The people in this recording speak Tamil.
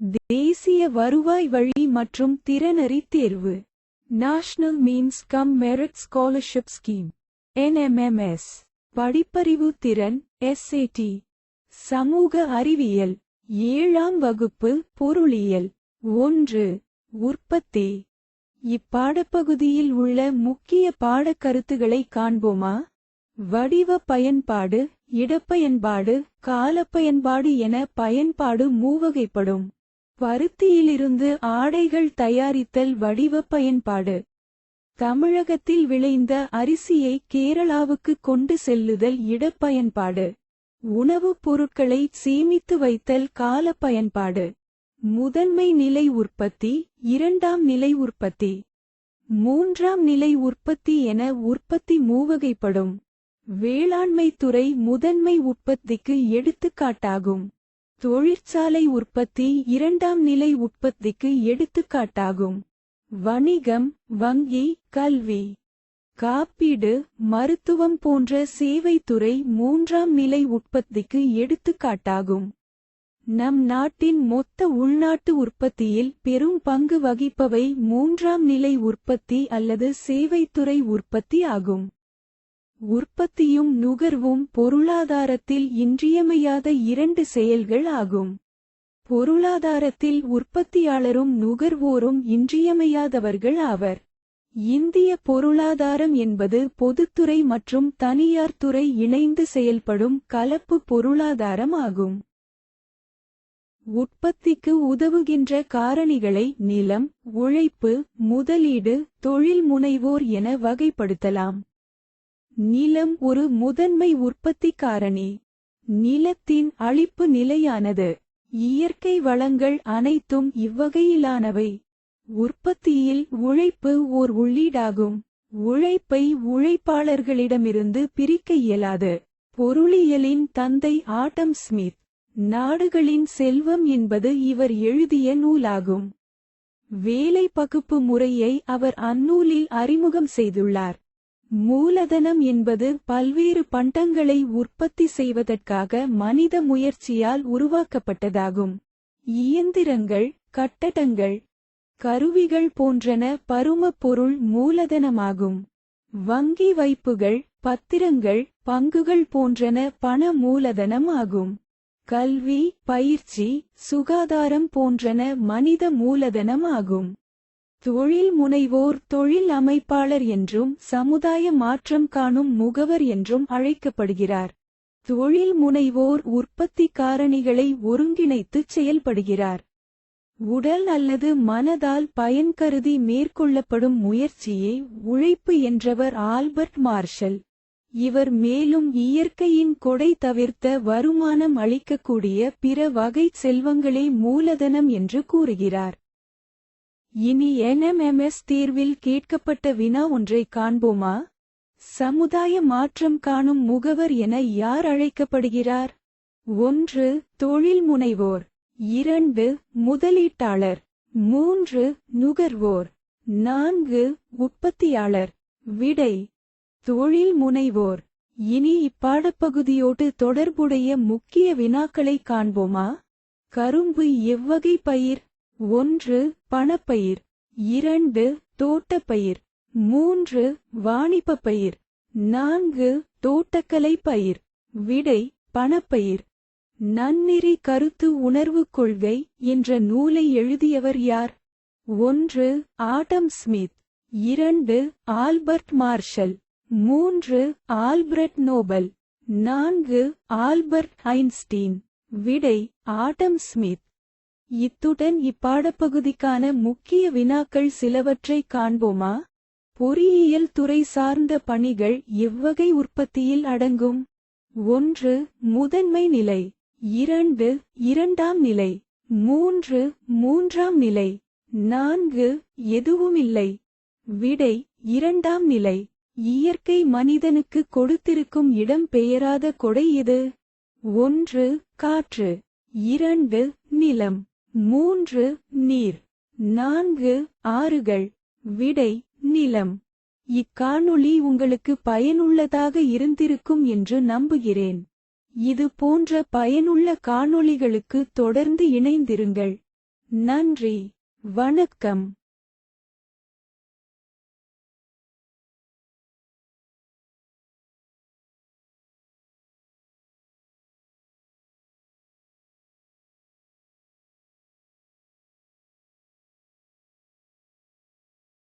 தேசிய வருவாய் வழி மற்றும் திறனறி தேர்வு. National means cum merit scholarship scheme NMMS படிப்பறிவு திறன் எஸ்ஏடி சமூக அறிவியல். ஏழாம் வகுப்பு பொருளியல். ஒன்று. உற்பத்தி. இப்பாடப்பகுதியில் உள்ள முக்கிய பாடக்கருத்துகளை காண்போமா? வடிவ பயன்பாடு இடப்பயன்பாடு காலப்பயன்பாடு என பயன்பாடு மூவகைப்படும். பருத்தியிலிருந்து ஆடைகள் தயாரித்தல் வடிவ பயன்பாடு. தமிழகத்தில் விளைந்த அரிசியை கேரளாவுக்கு கொண்டு செல்லுதல் இடப்பயன்பாடு உணவுப் பொருட்களை சேமித்து வைத்தல் கால பயன்பாடு. முதன்மை நிலை உற்பத்தி இரண்டாம் நிலை உற்பத்தி. மூன்றாம் நிலை உற்பத்தி என உற்பத்தி மூவகைப்படும். வேளாண்மை துறை முதன்மை உற்பத்திக்கு எடுத்துக்காட்டாகும். தொழிற்சாலை உற்பத்தி இரண்டாம் நிலை உற்பத்திக்கு எடுத்துக்காட்டாகும். வணிகம் வங்கி கல்வி. காப்பீடு மருத்துவம் போன்ற சேவைத்துறை மூன்றாம் நிலை உற்பத்திக்கு எடுத்துக்காட்டாகும். நம் நாட்டின் மொத்த உள்நாட்டு உற்பத்தியில் பெரும் பங்கு வகிப்பவை மூன்றாம் நிலை உற்பத்தி அல்லது சேவைத்துறை உற்பத்தி ஆகும். உற்பத்தியும் நுகர்வும் பொருளாதாரத்தில் இன்றியமையாத இரண்டு செயல்கள் ஆகும். பொருளாதாரத்தில் உற்பத்தியாளரும் நுகர்வோரும் இன்றியமையாதவர்கள் ஆவர். இந்திய பொருளாதாரம் என்பது பொதுத்துறை மற்றும் தனியார் துறை இணைந்து செயல்படும் கலப்பு பொருளாதாரம் ஆகும். உற்பத்திக்கு உதவுகின்ற காரணிகளை நிலம் உழைப்பு முதலீடு தொழில் முனைவோர் என வகைப்படுத்தலாம். நிலம் ஒரு முதன்மை உற்பத்தி காரணி நிலத்தின் அழிப்பு நிலையானது. இயற்கை வளங்கள் அனைத்தும் இவ்வகையிலானவை. உற்பத்தியில் உழைப்பு ஓர் உள்ளீடாகும். உழைப்பை உழைப்பாளர்களிடமிருந்து பிரிக்க இயலாது. பொருளியலின் தந்தை ஆட்டம் ஸ்மித். நாடுகளின் செல்வம் என்பது இவர் எழுதிய நூலாகும். வேலை பகுப்பு முறையை அவர் அந்நூலில் அறிமுகம் செய்துள்ளார். மூலதனம் என்பது பல்வேறு பண்டங்களை உற்பத்தி செய்வதற்காக மனித முயற்சியால் உருவாக்கப்பட்டதாகும். இயந்திரங்கள் கட்டடங்கள் கருவிகள் போன்றன பரும பொருள் மூலதனமாகும். வங்கி வைப்புகள் பத்திரங்கள் பங்குகள் போன்றன பண மூலதனம் ஆகும் கல்வி பயிற்சி சுகாதாரம் போன்றன மனித மூலதனம் ஆகும் தொழில் முனைவோர் தொழில் அமைப்பாளர் என்றும் சமுதாய மாற்றம் காணும் முகவர் என்றும் அழைக்கப்படுகிறார். தொழில் முனைவோர் உற்பத்தி காரணிகளை ஒருங்கிணைத்துச் செயல்படுகிறார். உடல் அல்லது மனதால் பயன் கருதி மேற்கொள்ளப்படும் முயற்சியே உழைப்பு என்றவர் ஆல்பர்ட் மார்ஷல். இவர் மேலும் இயற்கையின் கொடை தவிர்த்த வருமானம் அளிக்கக்கூடிய பிற வகைச் செல்வங்களே மூலதனம் என்று கூறுகிறார். இனி என்எம்எம்எஸ் தீர்வில் கேட்கப்பட்ட வினா ஒன்றை காண்போமா? சமுதாய மாற்றம் காணும் முகவர் என யார் அழைக்கப்படுகிறார்? ஒன்று தொழில் முனைவோர். இரண்டு முதலீட்டாளர். மூன்று நுகர்வோர். நான்கு உற்பத்தியாளர். விடை தொழில் முனைவோர். இனி இப்பாடப்பகுதியோடு தொடர்புடைய முக்கிய வினாக்களை காண்போமா? கரும்பு எவ்வகை பயிர்? ஒன்று பணப்பயிர். இரண்டு தோட்டப்பயிர். மூன்று வாணிப பயிர் நான்கு தோட்டக்கலை பயிர். விடை பணப்பயிர். நன்னெறி கருத்து உணர்வு கொள்கை என்ற நூலை எழுதியவர் யார்? ஒன்று ஆடம் ஸ்மித். இரண்டு ஆல்பர்ட் மார்ஷல். மூன்று ஆல்பர்ட் நோபல். நான்கு ஆல்பர்ட் ஐன்ஸ்டீன். விடை ஆடம் ஸ்மித். இத்துடன் இப்பாடப்பகுதிக்கான முக்கிய வினாக்கள் சிலவற்றை காண்போமா? பொறியியல் துறை சார்ந்த பணிகள் எவ்வகை உற்பத்தியில் அடங்கும்? ஒன்று முதன்மை நிலை. இரண்டு இரண்டாம் நிலை. மூன்று மூன்றாம் நிலை. நான்கு எதுவுமில்லை. விடை இரண்டாம் நிலை. இயற்கை மனிதனுக்கு கொடுத்திருக்கும் இடம் பெயராத கொடை இது ஒன்று காற்று. இரண்டு நிலம். மூன்று நீர் நான்கு ஆறுகள் விடை நிலம். இக்காணொளி உங்களுக்கு பயனுள்ளதாக இருந்திருக்கும் என்று நம்புகிறேன். இது போன்ற பயனுள்ள காணொளிகளுக்கு தொடர்ந்து இணைந்திருங்கள். நன்றி வணக்கம்.